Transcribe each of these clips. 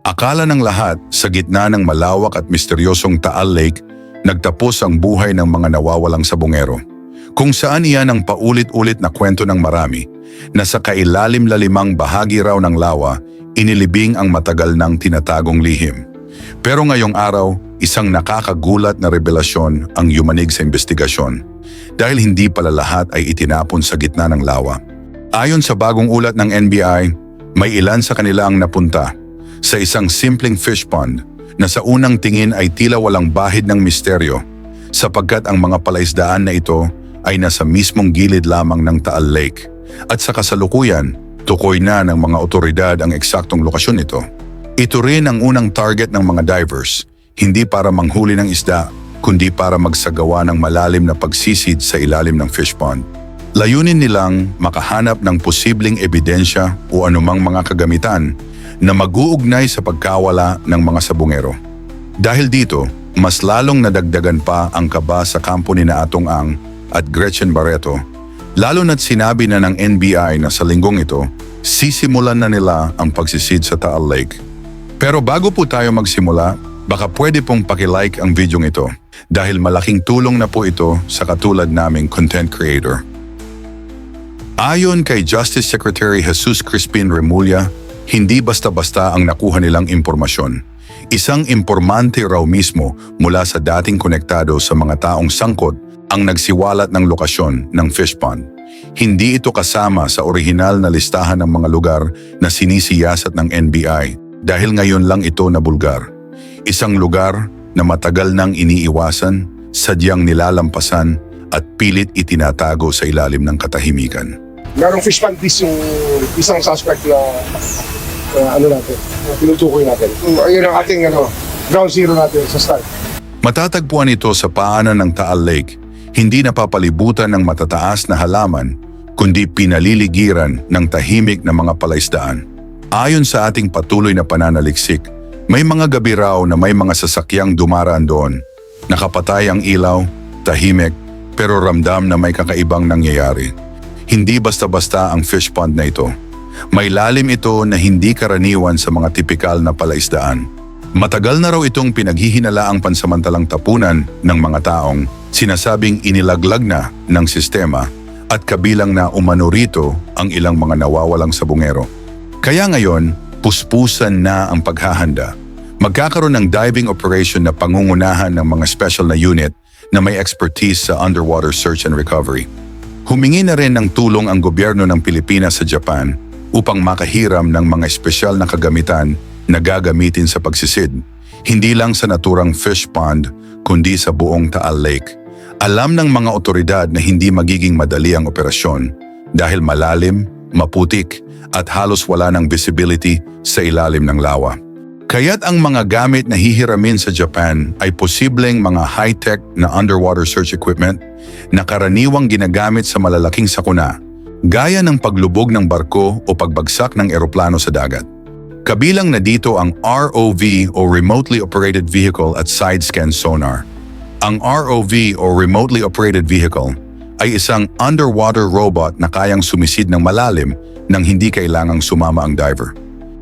Akala ng lahat sa gitna ng malawak at misteryosong Taal Lake, nagtapos ang buhay ng mga nawawalang sabungero. Kung saan iyan ang paulit-ulit na kwento ng marami, na sa kailalim-lalimang bahagi raw ng lawa, inilibing ang matagal ng tinatagong lihim. Pero ngayong araw, isang nakakagulat na revelasyon ang yumanig sa investigasyon dahil hindi pala lahat ay itinapon sa gitna ng lawa. Ayon sa bagong ulat ng NBI, may ilan sa kanila ang napunta sa isang simpleng fish pond na sa unang tingin ay tila walang bahid ng misteryo sapagkat ang mga palaisdaan na ito ay nasa mismong gilid lamang ng Taal Lake at sa kasalukuyan, tukoy na ng mga otoridad ang eksaktong lokasyon nito. Ito rin ang unang target ng mga divers, hindi para manghuli ng isda, kundi para magsagawa ng malalim na pagsisid sa ilalim ng fish pond. Layunin nilang makahanap ng posibleng ebidensya o anumang mga kagamitan na mag-uugnay sa pagkawala ng mga sabungero. Dahil dito, mas lalong nadagdagan pa ang kaba sa kampo ni na Atong Ang at Gretchen Barreto, lalo na't sinabi na ng NBI na sa linggong ito, sisimulan na nila ang pagsisid sa Taal Lake. Pero bago po tayo magsimula, baka pwede pong pakilike ang videong ito dahil malaking tulong na po ito sa katulad naming content creator. Ayon kay Justice Secretary Jesus Crispin Remulla, hindi basta-basta ang nakuha nilang impormasyon. Isang impormante raw mismo mula sa dating konektado sa mga taong sangkot ang nagsiwalat ng lokasyon ng fish pond. Hindi ito kasama sa orihinal na listahan ng mga lugar na sinisiyasat ng NBI dahil ngayon lang ito nabulgar. Isang lugar na matagal nang iniiwasan, sadyang nilalampasan at pilit itinatago sa ilalim ng katahimikan. Merong fish piece yung isang suspect na na ano natin, na tinutukoy natin. So, ayun ang ating ano, ground zero natin sa start. Matatagpuan ito sa paanan ng Taal Lake, hindi napapalibutan ng matataas na halaman, kundi pinaliligiran ng tahimik na mga palaisdaan. Ayon sa ating patuloy na pananaliksik, may mga gabi raw na may mga sasakyang dumaraan doon. Nakapatay ang ilaw, tahimik, pero ramdam na may kakaibang nangyayari. Hindi basta-basta ang fish pond na ito. May lalim ito na hindi karaniwan sa mga tipikal na palaisdaan. Matagal na raw itong pinaghihinalaang pansamantalang tapunan ng mga taong sinasabing inilaglag na ng sistema at kabilang na umano rito ang ilang mga nawawalang sabungero. Kaya ngayon, puspusan na ang paghahanda. Magkakaroon ng diving operation na pangungunahan ng mga special na unit na may expertise sa underwater search and recovery. Humingi na rin ng tulong ang gobyerno ng Pilipinas sa Japan upang makahiram ng mga espesyal na kagamitan na gagamitin sa pagsisid, hindi lang sa naturang fish pond, kundi sa buong Taal Lake. Alam ng mga otoridad na hindi magiging madali ang operasyon dahil malalim, maputik at halos wala ng visibility sa ilalim ng lawa. Kaya't ang mga gamit na hihiramin sa Japan ay posibleng mga high-tech na underwater search equipment na karaniwang ginagamit sa malalaking sakuna gaya ng paglubog ng barko o pagbagsak ng eroplano sa dagat. Kabilang na dito ang ROV o Remotely Operated Vehicle at Side Scan Sonar. Ang ROV o Remotely Operated Vehicle ay isang underwater robot na kayang sumisid ng malalim nang hindi kailangang sumama ang diver.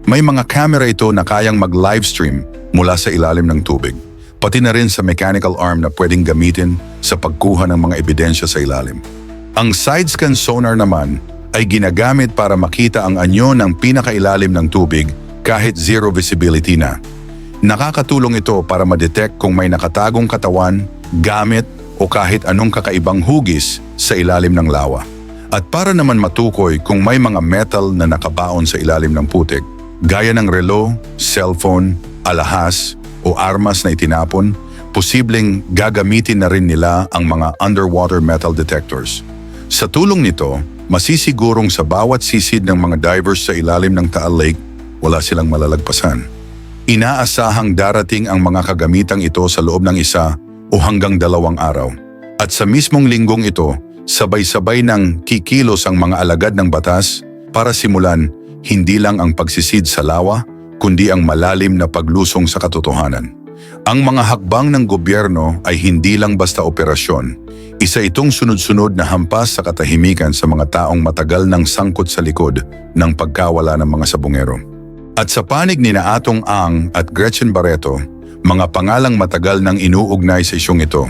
May mga camera ito na kayang mag-livestream mula sa ilalim ng tubig, pati na rin sa mechanical arm na pwedeng gamitin sa pagkuha ng mga ebidensya sa ilalim. Ang side scan sonar naman ay ginagamit para makita ang anyo ng pinakailalim ng tubig kahit zero visibility na. Nakakatulong ito para ma-detect kung may nakatagong katawan, gamit o kahit anong kakaibang hugis sa ilalim ng lawa. At para naman matukoy kung may mga metal na nakabaon sa ilalim ng putik, gaya ng relo, cellphone, alahas o armas na itinapon, posibleng gagamitin na rin nila ang mga underwater metal detectors. Sa tulong nito, masisigurong sa bawat sisid ng mga divers sa ilalim ng Taal Lake, wala silang malalagpasan. Inaasahang darating ang mga kagamitang ito sa loob ng isa o hanggang dalawang araw. At sa mismong linggong ito, sabay-sabay ng kikilos ang mga alagad ng batas para simulan hindi lang ang pagsisid sa lawa, kundi ang malalim na paglusong sa katotohanan. Ang mga hakbang ng gobyerno ay hindi lang basta operasyon. Isa itong sunod-sunod na hampas sa katahimikan sa mga taong matagal ng sangkot sa likod ng pagkawala ng mga sabungero. At sa panig ni na Atong Ang at Gretchen Barreto, mga pangalang matagal nang inuugnay sa isyong ito.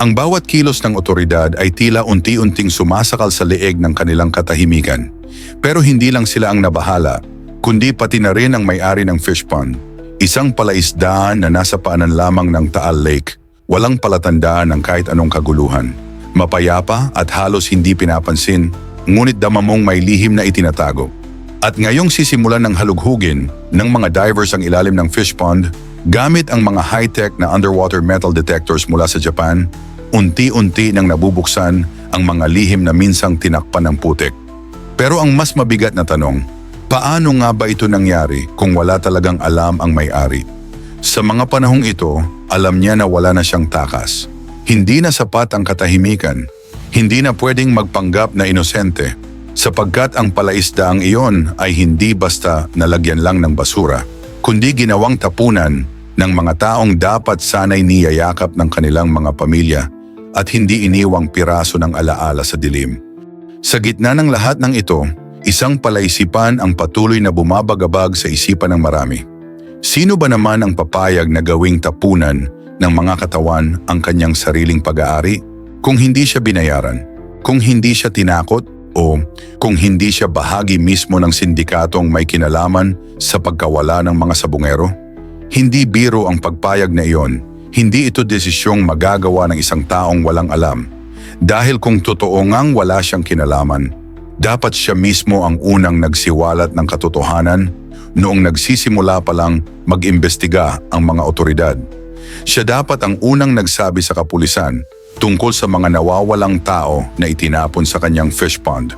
Ang bawat kilos ng otoridad ay tila unti-unting sumasakal sa leeg ng kanilang katahimikan. Pero hindi lang sila ang nabahala, kundi pati na rin ang may-ari ng fish pond. Isang palaisdaan na nasa paanan lamang ng Taal Lake, walang palatandaan ng kahit anong kaguluhan. Mapayapa at halos hindi pinapansin, ngunit damamong may lihim na itinatago. At ngayong sisimulan ng halughugin ng mga divers ang ilalim ng fish pond, gamit ang mga high-tech na underwater metal detectors mula sa Japan, unti-unti nang nabubuksan ang mga lihim na minsang tinakpan ng putik. Pero ang mas mabigat na tanong, paano nga ba ito nangyari kung wala talagang alam ang may-ari? Sa mga panahong ito, alam niya na wala na siyang takas. Hindi na sapat ang katahimikan. Hindi na pwedeng magpanggap na inosente sapagkat ang palaisdaang iyon ay hindi basta nalagyan lang ng basura, kundi ginawang tapunan ng mga taong dapat sanay niyayakap ng kanilang mga pamilya at hindi iniwang piraso ng alaala sa dilim. Sa gitna ng lahat ng ito, isang palaisipan ang patuloy na bumabagabag sa isipan ng marami. Sino ba naman ang papayag na gawing tapunan ng mga katawan ang kanyang sariling pag-aari kung hindi siya binayaran, kung hindi siya tinakot o kung hindi siya bahagi mismo ng sindikatong may kinalaman sa pagkawala ng mga sabungero? Hindi biro ang pagpayag na iyon, hindi ito desisyong magagawa ng isang taong walang alam. Dahil kung totoo ngang wala siyang kinalaman, dapat siya mismo ang unang nagsiwalat ng katotohanan noong nagsisimula pa lang mag-imbestiga ang mga otoridad. Siya dapat ang unang nagsabi sa kapulisan tungkol sa mga nawawalang tao na itinapon sa kanyang fish pond.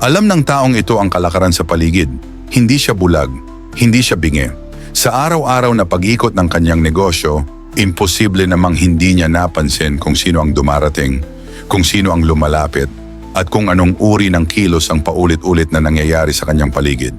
Alam ng taong ito ang kalakaran sa paligid. Hindi siya bulag, hindi siya bingi. Sa araw-araw na pag-ikot ng kanyang negosyo, imposible namang hindi niya napansin kung sino ang dumarating, kung sino ang lumalapit, at kung anong uri ng kilos ang paulit-ulit na nangyayari sa kanyang paligid.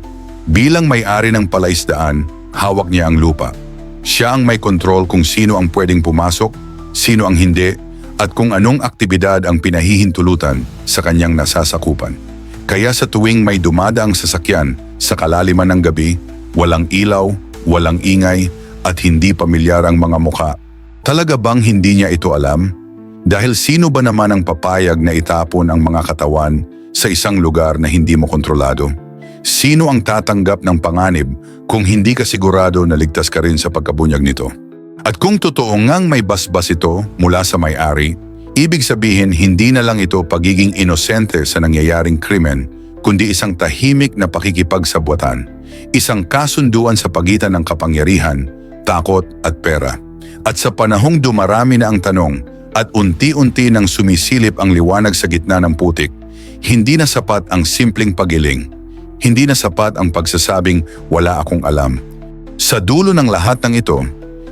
Bilang may-ari ng palaisdaan, hawak niya ang lupa. Siya ang may kontrol kung sino ang pwedeng pumasok, sino ang hindi, at kung anong aktibidad ang pinahihintulutan sa kanyang nasasakupan. Kaya sa tuwing may dumadaang sasakyan sa kalaliman ng gabi, walang ilaw, walang ingay, at hindi pamilyar ang mga muka, talaga bang hindi niya ito alam? Dahil sino ba naman ang papayag na itapon ang mga katawan sa isang lugar na hindi mo kontrolado? Sino ang tatanggap ng panganib kung hindi ka sigurado na ligtas ka rin sa pagkabunyag nito? At kung totoo ngang may basbas ito mula sa may-ari, ibig sabihin hindi na lang ito pagiging inosente sa nangyayaring krimen, kundi isang tahimik na pakikipagsabwatan, isang kasunduan sa pagitan ng kapangyarihan, takot at pera. At sa panahong dumarami na ang tanong at unti-unti nang sumisilip ang liwanag sa gitna ng putik, hindi na sapat ang simpleng pagiling. Hindi na sapat ang pagsasabing wala akong alam. Sa dulo ng lahat ng ito,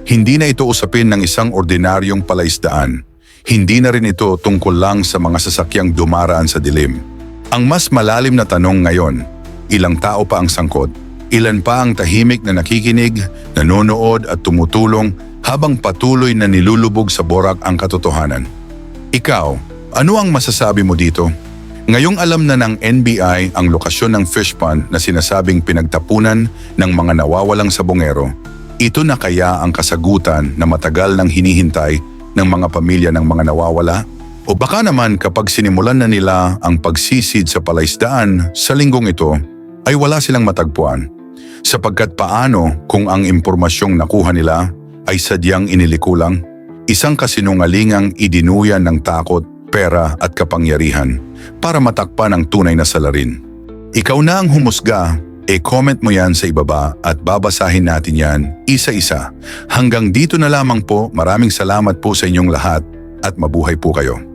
hindi na ito usapin ng isang ordinaryong palaisdaan. Hindi na rin ito tungkol lang sa mga sasakyang dumaraan sa dilim. Ang mas malalim na tanong ngayon, ilang tao pa ang sangkot? Ilan pa ang tahimik na nakikinig, nanonood at tumutulong habang patuloy na nilulubog sa borak ang katotohanan? Ikaw, ano ang masasabi mo dito? Ngayong alam na ng NBI ang lokasyon ng fish pond na sinasabing pinagtapunan ng mga nawawalang sabongero, ito na kaya ang kasagutan na matagal nang hinihintay ng mga pamilya ng mga nawawala? O baka naman kapag sinimulan na nila ang pagsisid sa palaisdaan sa linggong ito, ay wala silang matagpuan. Sapagkat paano kung ang impormasyong nakuha nila ay sadyang iniliko lang? Isang kasinungalingang idinuyan ng takot, pera at kapangyarihan para matakpan ang tunay na salarin. Ikaw na ang humusga E-comment mo yan sa ibaba at babasahin natin yan isa-isa. Hanggang dito na lamang po, maraming salamat po sa inyong lahat at mabuhay po kayo.